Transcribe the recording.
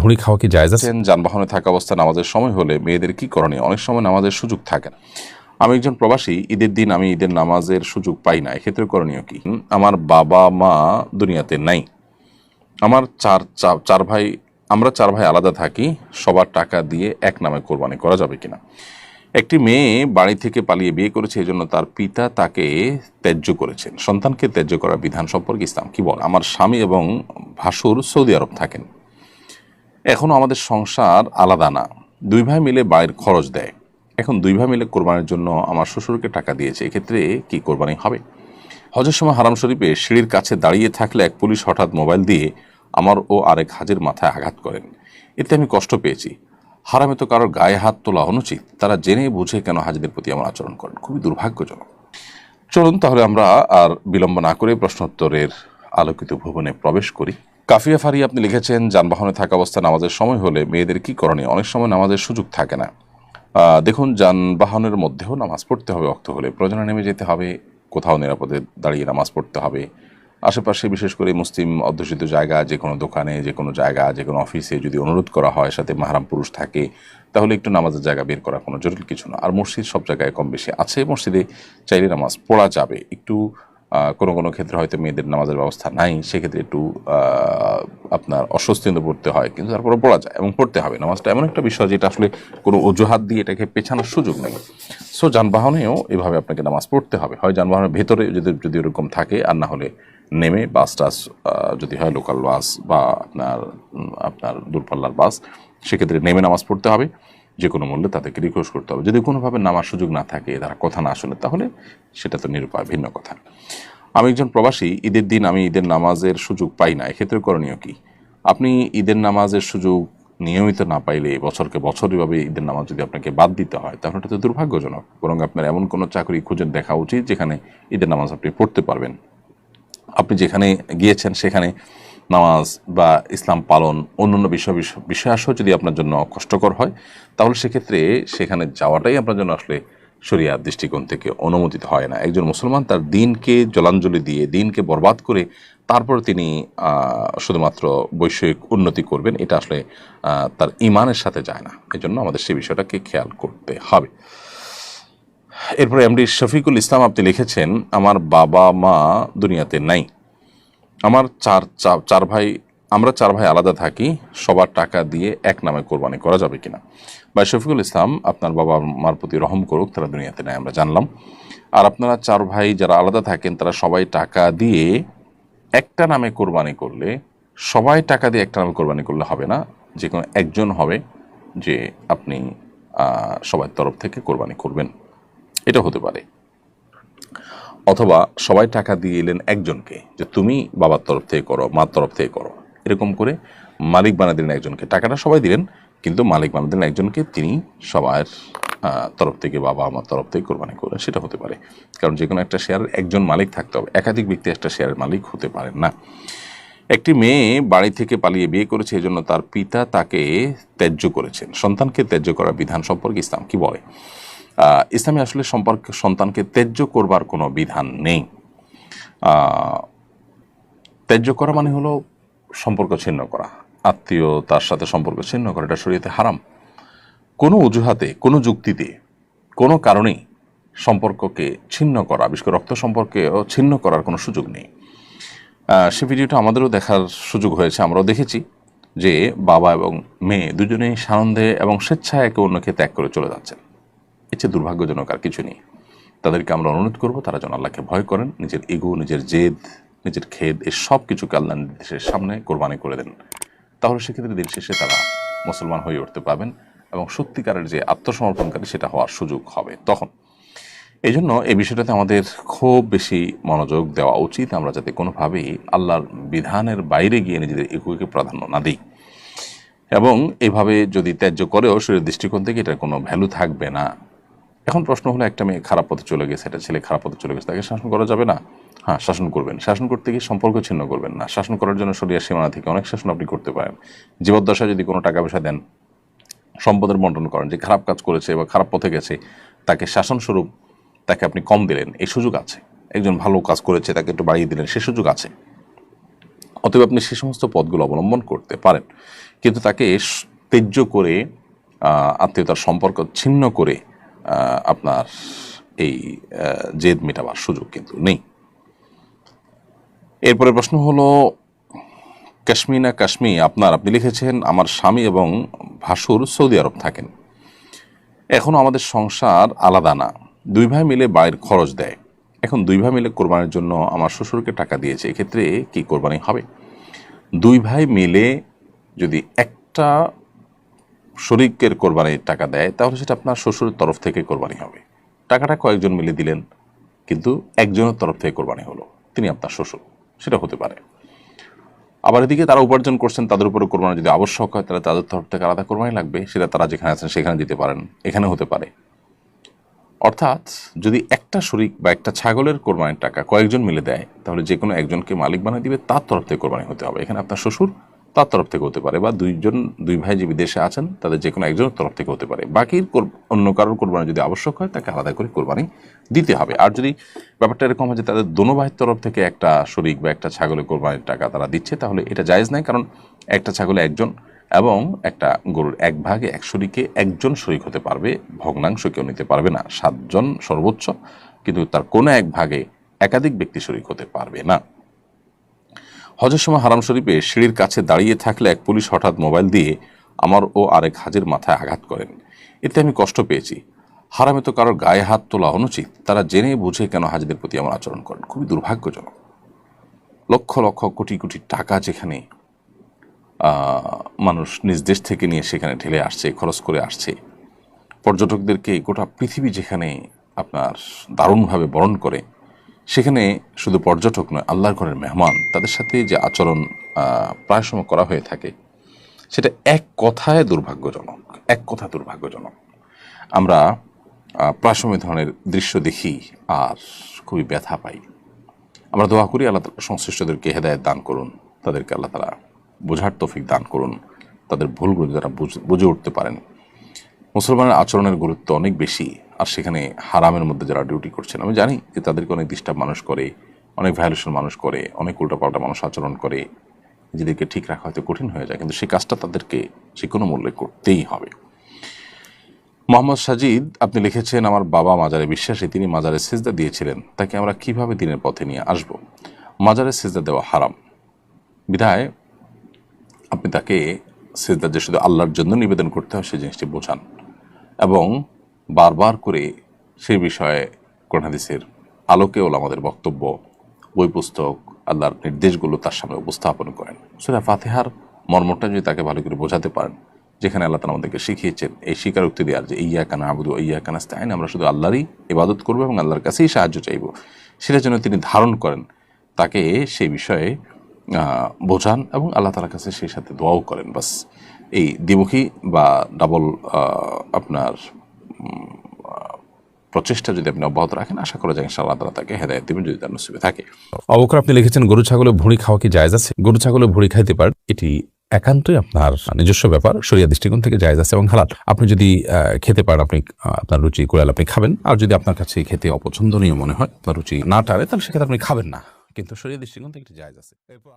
ভুঁড়ি খাওয়া কি আছে? আছেন যানবাহনে থাকা অবস্থা নামাজের সময় হলে মেয়েদের কি করণীয়? অনেক সময় নামাজের সুযোগ থাকে না। আমি একজন প্রবাসী, ঈদের দিন আমি ঈদের নামাজের সুযোগ পাই না। এক্ষেত্রে করণীয় কি? আমার বাবা মা দুনিয়াতে নাই। আমার চার চার ভাই, আমরা চার ভাই আলাদা থাকি, সবার টাকা দিয়ে এক নামে কোরবানি করা যাবে কিনা? একটি মেয়ে বাড়ি থেকে পালিয়ে বিয়ে করেছে এই জন্য তার পিতা তাকে ত্যায্য করেছেন। সন্তানকে ত্যায্য করার বিধান সম্পর্কে ইসলাম কি বল? আমার স্বামী এবং ভাসুর সৌদি আরব থাকেন। এখনও আমাদের সংসার আলাদা না। দুই ভাই মিলে বাড়ির খরচ দেয়। এখন দুই ভাই মিলে কোরবানির জন্য আমার শ্বশুরকে টাকা দিয়েছে। এক্ষেত্রে কি কোরবানি হবে? হজের সময় হারাম শরীফে সিঁড়ির কাছে দাঁড়িয়ে থাকলে এক পুলিশ হঠাৎ মোবাইল দিয়ে আমার ও আরেক হাজির মাথায় আঘাত করেন। এতে আমি কষ্ট পেয়েছি। হারামে তো কারোর গায়ে হাত তোলা অনুচিত। তারা জেনে বুঝে কেন হাজিদের প্রতি আমার আচরণ করেন। খুবই দুর্ভাগ্যজনক। চলুন তাহলে আমরা আর বিলম্ব না করে প্রশ্নোত্তরের আলোকিত ভুবনে প্রবেশ করি। কাফিয়া ফারি আপনি লিখেছেন, যানবাহনে থাকা অবস্থা নামাজের সময় হলে মেয়েদের কি করণীয়? অনেক সময় নামাজের সুযোগ থাকে না। দেখুন, যানবাহনের মধ্যেও নামাজ পড়তে হবে অক্ত হলে। প্রয়োজনে নেমে যেতে হবে, কোথাও নিরাপদে দাঁড়িয়ে নামাজ পড়তে হবে। আশেপাশে বিশেষ করে মুসলিম অধ্যুষিত জায়গা, যে কোনো দোকানে, যে কোনো জায়গা, যে কোনো অফিসে যদি অনুরোধ করা হয়, সাথে মাহারাম পুরুষ থাকে, তাহলে একটু নামাজের জায়গা বের করা কোনো জরুরি কিছু না। আর মসজিদ সব জায়গায় কম বেশি আছে। মসজিদে চাইলে নামাজ পড়া যাবে। একটু কোনো কোনো ক্ষেত্রে হয়তো মেয়েদের নামাজের ব্যবস্থা নাই, সেক্ষেত্রে একটু আপনার অস্বস্তি পড়তে হয়, কিন্তু তারপরে পড়া যায় এবং পড়তে হবে। নামাজটা এমন একটা বিষয় যেটা আসলে কোনো অজুহাত দিয়ে এটাকে পেছানোর সুযোগ নেই। সো যানবাহনেও এভাবে আপনাকে নামাজ পড়তে হবে। হয় যানবাহনের ভেতরে যদি যদি ওরকম থাকে, আর না হলে নেমে বাস টাস যদি হয় লোকাল বাস বা আপনার আপনার দূরপাল্লার বাস সেক্ষেত্রে নেমে নামাজ পড়তে হবে। যে কোনো মূল্যে তাদেরকে রিকোয়েস্ট করতে হবে। যদি কোনোভাবে নামার সুযোগ না থাকে, তারা কথা না শুনে, তাহলে সেটা তো নিরুপায়, ভিন্ন কথা। আমি একজন প্রবাসী, ঈদের দিন আমি ঈদের নামাজের সুযোগ পাই না। এক্ষেত্রে করণীয় কি? আপনি ঈদের নামাজের সুযোগ নিয়মিত না পাইলে, বছরকে বছর এভাবে ঈদের নামাজ যদি আপনাকে বাদ দিতে হয়, তাহলে এটা তো দুর্ভাগ্যজনক। বরং আপনার এমন কোনো চাকরি খুঁজে দেখা উচিত, যেখানে ঈদের নামাজ আপনি পড়তে পারবেন। আপনি যেখানে গিয়েছেন, সেখানে নামাজ বা ইসলাম পালন অন্যান্য বিষয় বিষয়- বিষয়াসহ যদি আপনার জন্য কষ্টকর হয়, তাহলে সেক্ষেত্রে সেখানে যাওয়াটাই আপনার জন্য আসলে শরিয়ার দৃষ্টিকোণ থেকে অনুমোদিত হয় না। একজন মুসলমান তার দিনকে জলাঞ্জলি দিয়ে, দিনকে বরবাদ করে তারপর তিনি শুধুমাত্র বৈষয়িক উন্নতি করবেন, এটা আসলে তার ইমানের সাথে যায় না। এজন্য আমাদের সেই বিষয়টাকে খেয়াল করতে হবে। এরপরে এমডি শফিকুল ইসলাম আপনি লিখেছেন, আমার বাবা মা দুনিয়াতে নাই। আমার চার চার ভাই, আমরা চার ভাই আলাদা থাকি, সবার টাকা দিয়ে এক নামে কোরবানি করা যাবে কিনা। ভাই শফিকুল ইসলাম, আপনার বাবা মার প্রতি রহম করুক, তারা দুনিয়াতে নেয় আমরা জানলাম। আর আপনারা চার ভাই যারা আলাদা থাকেন, তারা সবাই টাকা দিয়ে একটা নামে কোরবানি করলে, সবাই টাকা দিয়ে একটা নামে কোরবানি করলে হবে না, যে কোনো একজন হবে যে আপনি সবার তরফ থেকে কোরবানি করবেন। এটা হতে পারে। অথবা সবাই টাকা দিয়ে এলেন একজনকে যে তুমি বাবার তরফ থেকে করো, মার তরফ থেকে করো। এরকম করে মালিক বানিয়ে দিলেন একজনকে। টাকাটা সবাই দিলেন, কিন্তু মালিক বানিয়ে দিলেন একজনকে তিনি সবার তরফ থেকে বাবা আমার তরফ থেকে কোরবানি করলেন সেটা হতে পারে। কারণ যে কোনো একটা শেয়ারের একজন মালিক থাকতে হবে। একাধিক ব্যক্তি একটা শেয়ারের মালিক হতে পারেন না। একটি মেয়ে বাড়ি থেকে পালিয়ে বিয়ে করেছে এই জন্য তার পিতা তাকে ত্যায্য করেছেন। সন্তানকে ত্যায্য করার বিধান সম্পর্কে ইসলাম কি বলে? ইসলামে আসলে সম্পর্ক সন্তানকে ত্যায্য করবার কোনো বিধান নেই। ত্যায্য করা মানে হলো সম্পর্ক ছিন্ন করা আত্মীয় তার সাথে সম্পর্ক ছিন্ন করা, এটা শরীয়তে হারাম। কোনো অজুহাতে, কোনো যুক্তিতে, কোনো কারণেই সম্পর্ককে ছিন্ন করা, বিশেষ করে রক্ত সম্পর্কেও ছিন্ন করার কোনো সুযোগ নেই। সে ভিডিওটা আমাদেরও দেখার সুযোগ হয়েছে, আমরাও দেখেছি যে বাবা এবং মেয়ে দুজনেই সানন্দে এবং স্বেচ্ছায় একে অন্যকে ত্যাগ করে চলে যাচ্ছেন। এর দুর্ভাগ্যজনক আর কিছু নেই। তাদেরকে আমরা অনুরোধ করব, তারা যেন আল্লাহকে ভয় করেন, নিজের ইগো, নিজের জেদ, নিজের খেদ এই সব কিছুকে আল্লাহ নির্দেশের সামনে কোরবানি করে দেন। তাহলে সেক্ষেত্রে দিন শেষে তারা মুসলমান হয়ে উঠতে পারবেন এবং সত্যিকারের যে আত্মসমর্পণকারী সেটা হওয়ার সুযোগ হবে তখন। এই জন্য এই বিষয়টাতে আমাদের খুব বেশি মনোযোগ দেওয়া উচিত। আমরা যাতে কোনোভাবেই আল্লাহর বিধানের বাইরে গিয়ে নিজেদের ইগোকে প্রাধান্য না দিই। এবং এভাবে যদি ত্যায্য করেও শরীরের দৃষ্টিকোণ থেকে এটার কোনো ভ্যালু থাকবে না এখন প্রশ্ন হলো, একটা মেয়ে খারাপ পথে চলে গেছে, একটা ছেলে খারাপ পথে চলে গেছে, তাকে শাসন করা যাবে না? হ্যাঁ শাসন করবেন। শাসন করতে গিয়ে সম্পর্ক ছিন্ন করবেন না। শাসন করার জন্য শরীরের সীমানা থেকে অনেক শাসন আপনি করতে পারেন। জীবদ্দশায় যদি কোনো টাকা পয়সা দেন, সম্পদের বন্টন করেন, যে খারাপ কাজ করেছে বা খারাপ পথে গেছে, তাকে শাসনস্বরূপ তাকে আপনি কম দিলেন, এই সুযোগ আছে। একজন ভালো কাজ করেছে, তাকে একটু বাড়িয়ে দিলেন, সে সুযোগ আছে। অতএব আপনি সে সমস্ত পথগুলো অবলম্বন করতে পারেন। কিন্তু তাকে তেজ্য করে আত্মীয়তার সম্পর্ক ছিন্ন করে আপনার এই জেদ মেটাবার সুযোগ কিন্তু নেই। এরপরে প্রশ্ন হলো কাশ্মীনা কাশ্মী আপনার আপনি লিখেছেন, আমার স্বামী এবং ভাসুর সৌদি আরব থাকেন। এখনও আমাদের সংসার আলাদা না। দুই ভাই মিলে বাড়ির খরচ দেয়। এখন দুই ভাই মিলে কোরবানির জন্য আমার শ্বশুরকে টাকা দিয়েছে। এক্ষেত্রে কি কোরবানি হবে? দুই ভাই মিলে যদি একটা শরিকের কোরবানির টাকা দেয়, তাহলে সেটা আপনার শ্বশুরের তরফ থেকে কোরবানি হবে। টাকাটা কয়েকজন মিলে দিলেন, কিন্তু একজনের তরফ থেকে কোরবানি হলো, তিনি আপনার শ্বশুর, সেটা হতে পারে। আবার এদিকে তারা উপার্জন করছেন, তাদের উপরে কোরবানি যদি আবশ্যক হয়, তাহলে তাদের তরফ থেকে আলাদা কোরবানি লাগবে, সেটা তারা যেখানে আছেন সেখানে দিতে পারেন এখানে হতে পারে। অর্থাৎ যদি একটা শরিক বা একটা ছাগলের কোরবানির টাকা কয়েকজন মিলে দেয়, তাহলে যে কোনো একজনকে মালিক বানিয়ে দিবে, তার তরফ থেকে কোরবানি হতে হবে, এখানে আপনার শ্বশুর তার তরফ থেকে হতে পারে বা দুইজন, দুই ভাই যে বিদেশে আছেন, তাদের যে কোনো একজনের তরফ থেকে হতে পারে। বাকির অন্য কারোর কোরবানি যদি আবশ্যক হয়, তাকে আলাদা করে কোরবানি দিতে হবে। আর যদি ব্যাপারটা এরকম হয় যে তাদের দোনো ভাইয়ের তরফ থেকে একটা শরিক বা একটা ছাগলের কোরবানির টাকা তারা দিচ্ছে, তাহলে এটা জায়েজ নাই, কারণ একটা ছাগলে একজন এবং একটা গরুর এক ভাগে এক শরিকে একজন শরিক হতে পারবে, ভগ্নাংশ কেউ নিতে পারবে না, সাতজন সর্বোচ্চ, কিন্তু তার কোনো এক ভাগে একাধিক ব্যক্তি শরিক হতে পারবে না। হজের সময় হারাম শরীফে সিঁড়ির কাছে দাঁড়িয়ে থাকলে এক পুলিশ হঠাৎ মোবাইল দিয়ে আমার ও আরেক হাজির মাথায় আঘাত করেন। এতে আমি কষ্ট পেয়েছি। হারামে তো কারোর গায়ে হাত তোলা অনুচিত। তারা জেনে বুঝে কেন হাজিদের প্রতি আমার আচরণ করেন। খুবই দুর্ভাগ্যজনক। লক্ষ লক্ষ কোটি কোটি টাকা যেখানে মানুষ নিজ দেশ থেকে নিয়ে সেখানে ঢেলে আসছে, খরচ করে আসছে। পর্যটকদেরকে গোটা পৃথিবী যেখানে আপনার দারুণভাবে বরণ করে সেখানে শুধু পর্যটক নয়, আল্লাহর ঘরের মেহমান, তাদের সাথে যে আচরণ প্রায় সময় করা হয়ে থাকে, সেটা এক কথায় দুর্ভাগ্যজনক, এক কথা দুর্ভাগ্যজনক। আমরা প্রায় সময় ধরনের দৃশ্য দেখি আর খুবই ব্যথা পাই। আমরা দোয়া করি আল্লাহ তাআলা সংশ্লিষ্টদেরকে হেদায়ত দান করুন, তাদেরকে আল্লাহ তালা বোঝার তৌফিক দান করুন, তাদের ভুলগুলো যারা বুঝে উঠতে পারেন। মুসলমানের আচরণের গুরুত্ব অনেক বেশি। আর সেখানে হারামের মধ্যে যারা ডিউটি করছেন, আমি জানি যে তাদেরকে অনেক ডিস্টার্ব মানুষ করে, অনেক ভায়োলেশন মানুষ করে, অনেক উল্টাপাল্টা মানুষ আচরণ করে, নিজেদেরকে ঠিক রাখা হয়তো কঠিন হয়ে যায়, কিন্তু সেই কাজটা তাদেরকে যে কোনো মূল্যে করতেই হবে। মোহাম্মদ সাজিদ, আপনি লিখেছেন, আমার বাবা মাজারে বিশ্বাসী, তিনি মাজারে সেজদা দিয়েছিলেন, তাকে আমরা কীভাবে দিনের পথে নিয়ে আসব? মাজারে সেজদা দেওয়া হারাম। বিধায় আপনি তাকে সেজদা যে শুধু আল্লাহর জন্য নিবেদন করতে হয় সেই জিনিসটি বোঝান। এবং বারবার করে সে বিষয়ে কোরআন হাদিসের আলোকে ওলা আমাদের বক্তব্য, বই পুস্তক, আল্লাহর নির্দেশগুলো তার সামনে উপস্থাপন করেন। সেটা ফাতেহার মর্মটা যদি তাকে ভালো করে বোঝাতে পারেন, যেখানে আল্লাহ তালা আমাদেরকে শিখিয়েছেন এই স্বীকারোক্তি দেওয়ার যে ইয়া কানা আবুদু ইয়া কানা স্তাইন আমরা শুধু আল্লাহরই ইবাদত করব এবং আল্লাহর কাছেই সাহায্য চাইব। সেটা যেন তিনি ধারণ করেন, তাকে সেই বিষয়ে বোঝান এবং আল্লাহ তালার কাছে সেই সাথে দোয়াও করেন। বাস, এই দ্বিমুখী বা ডাবল আপনার প্রচেষ্টা যদি আপনি অব্যাহত রাখেন আশা করা যায় ইনশাআল্লাহ তালা তাকে হেদায়ত দেবেন যদি তার নসিবে থাকে। অবকর আপনি লিখেছেন গরু ছাগলের ভুঁড়ি খাওয়া কি জায়েজ আছে? গরু ছাগলের ভুঁড়ি খাইতে পারেন এটি একান্তই আপনার নিজস্ব ব্যাপার সরিয়া দৃষ্টিকোণ থেকে জায়েজ আছে এবং হালাল। আপনি যদি আহ, খেতে পারেন আপনি আপনার রুচি কোরাল আপনি খাবেন আর যদি আপনার কাছে খেতে অপছন্দনীয় মনে হয় আপনার রুচি না টারে তাহলে সেক্ষেত্রে আপনি খাবেন না। কিন্তু সরিয়া দৃষ্টিকোণ থেকে এটি জায়েজ আছে। এরপর